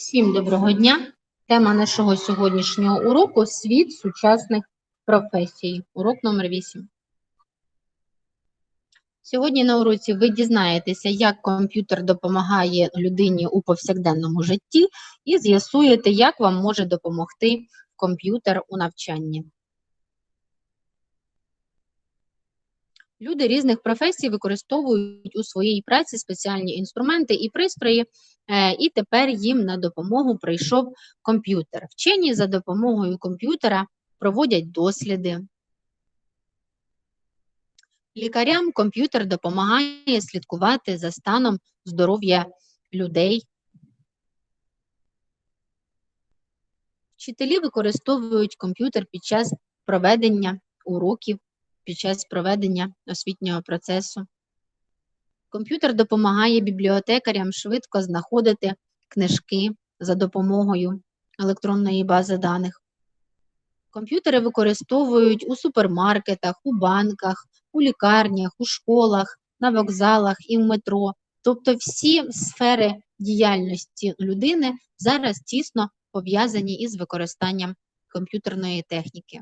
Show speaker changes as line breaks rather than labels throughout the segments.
Всім доброго дня! Тема нашого сьогоднішнього уроку світ сучасних професій. Урок номер 8. Сьогодні на уроці ви дізнаєтеся, як комп'ютер допомагає людині у повсякденному житті, і з'ясуєте, як вам може допомогти комп'ютер у навчанні. Люди різних професій використовують у своїй праці спеціальні інструменти і пристрої, е, і тепер їм на допомогу прийшов комп'ютер. Вчені за допомогою комп'ютера проводять досліди. Лікарям комп'ютер допомагає слідкувати за станом здоров'я людей. Вчителі використовують комп'ютер під час проведення уроків під час проведення освітнього процесу. Комп'ютер допомагає бібліотекарям швидко знаходити книжки за допомогою електронної бази даних. Комп'ютери використовують у супермаркетах, у банках, у лікарнях, у школах, на вокзалах і в метро. Тобто всі сфери діяльності людини зараз тісно пов'язані із використанням комп'ютерної техніки.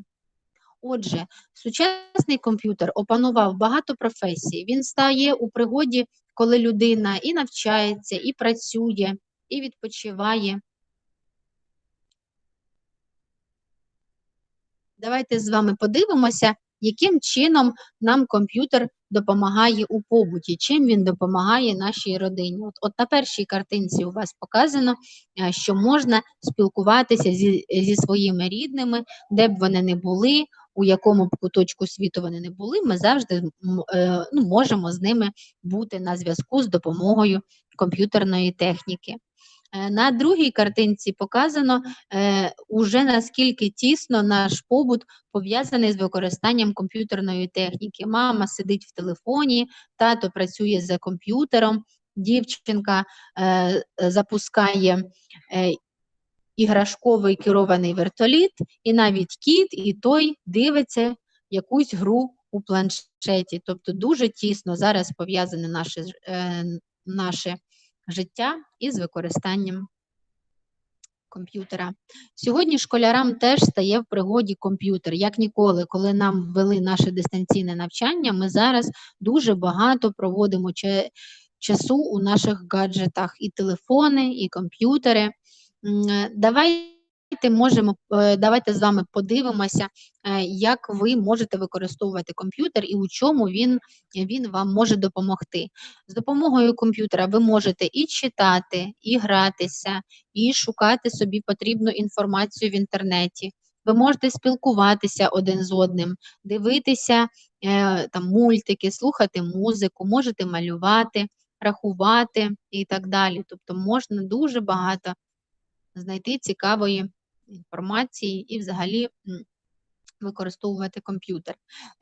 Отже, сучасний комп'ютер опанував багато професій. Він стає у пригоді, коли людина і навчається, і працює, і відпочиває. Давайте з вами подивимося, яким чином нам комп'ютер допомагає у побуті, чим він допомагає нашій родині. От, от на першій картинці у вас показано, е, що можна спілкуватися зі, зі своїми рідними, де б вони не були, у якому б куточку світу вони не були, ми завжди е, ну, можемо з ними бути на зв'язку з допомогою комп'ютерної техніки. Е, на другій картинці показано е, уже наскільки тісно наш побут пов'язаний з використанням комп'ютерної техніки. Мама сидить в телефоні, тато працює за комп'ютером, дівчинка е, запускає е, іграшковий керований вертоліт, і навіть кіт, і той дивиться якусь гру у планшеті. Тобто дуже тісно зараз пов'язане наше, е, наше життя із використанням комп'ютера. Сьогодні школярам теж стає в пригоді комп'ютер. Як ніколи, коли нам ввели наше дистанційне навчання, ми зараз дуже багато проводимо часу у наших гаджетах і телефони, і комп'ютери. Е, давайте можемо, е, давайте з вами подивимося, е, як ви можете використовувати комп'ютер і у чому він, він вам може допомогти. З допомогою комп'ютера ви можете і читати, і гратися, і шукати собі потрібну інформацію в інтернеті. Ви можете спілкуватися один з одним, дивитися там мультики, слухати музику, можете малювати, рахувати і так далі. Тобто можна дуже багато знайти цікавої інформації і взагалі використовувати комп'ютер.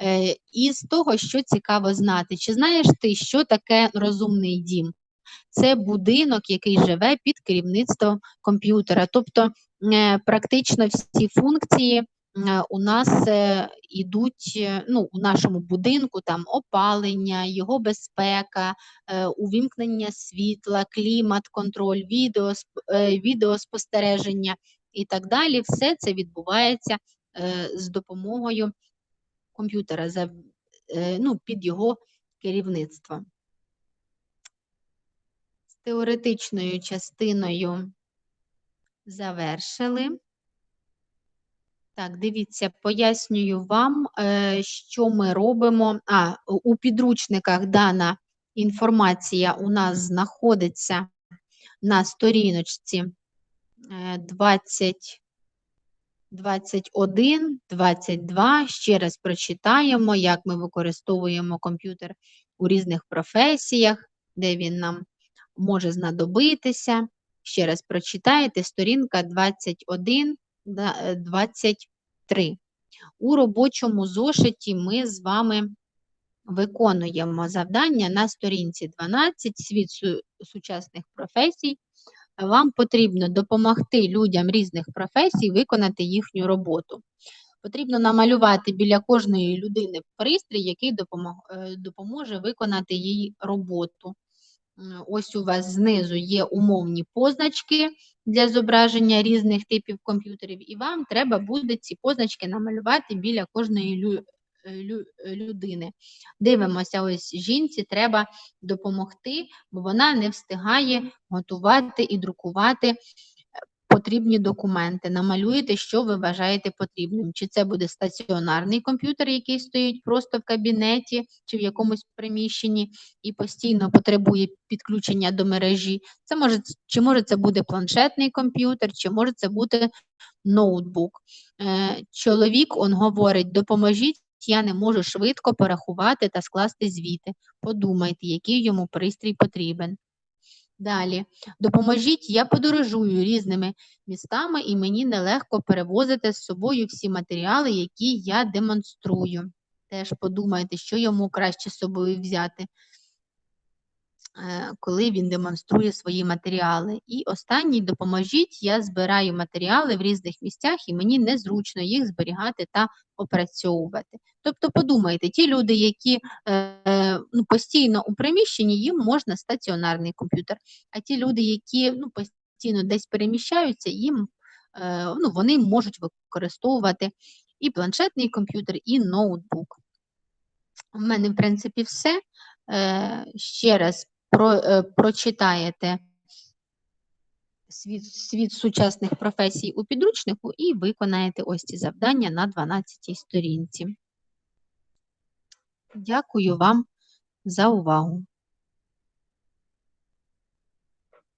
Е, І з того, що цікаво знати, чи знаєш ти, що таке розумний дім? Це будинок, який живе під керівництвом комп'ютера. Тобто е, практично всі функції у нас йдуть е, е, ну, у нашому будинку там опалення, його безпека, увімкнення світла, клімат, контроль, відео, відеоспостереження і так далі. Все це відбувається з допомогою комп'ютера за, ну, під його керівництвом. З теоретичною частиною завершили. Так, дивіться, пояснюю вам, е, що ми робимо. А, у підручниках дана інформація у нас знаходиться на сторіночці 20, 21, 22. Ще раз прочитаємо, як ми використовуємо комп'ютер у різних професіях, де він нам може знадобитися. Ще раз прочитаєте сторінка 21. 23. Е, У робочому зошиті ми з вами виконуємо завдання на сторінці 12 світ сучасних професій. Вам потрібно допомогти людям різних професій виконати їхню роботу. Потрібно намалювати біля кожної людини пристрій, який е, допоможе виконати їй роботу. Ось у вас знизу є умовні позначки для зображення різних типів комп'ютерів, і вам треба буде ці позначки намалювати біля кожної лю- е, е, людини. Дивимося, ось жінці треба допомогти, бо вона не встигає готувати і друкувати потрібні документи. Намалюєте, що ви вважаєте потрібним. Чи це буде стаціонарний комп'ютер, який стоїть просто в кабінеті чи в якомусь приміщенні і постійно потребує підключення до мережі. Це може, чи може це буде планшетний комп'ютер, чи може це бути ноутбук. Е, чоловік он говорить: допоможіть, я не можу швидко порахувати та скласти звіти. Подумайте, який йому пристрій потрібен. Далі, допоможіть, я подорожую різними містами, і мені нелегко перевозити з собою всі матеріали, які я демонструю. Теж подумайте, що йому краще з собою взяти, коли він демонструє свої матеріали. І останній допоможіть, я збираю матеріали в різних місцях, і мені незручно їх зберігати та опрацьовувати. Тобто, подумайте, ті люди, які е, ну, постійно у приміщенні, їм можна стаціонарний комп'ютер. А ті люди, які ну, постійно десь переміщаються, їм е, ну, вони можуть використовувати і планшетний комп'ютер, і ноутбук. У мене, в принципі, все. Е, ще раз про, е, прочитаєте світ, світ сучасних професій у підручнику і виконаєте ось ці завдання на 12 сторінці. Дякую вам за увагу.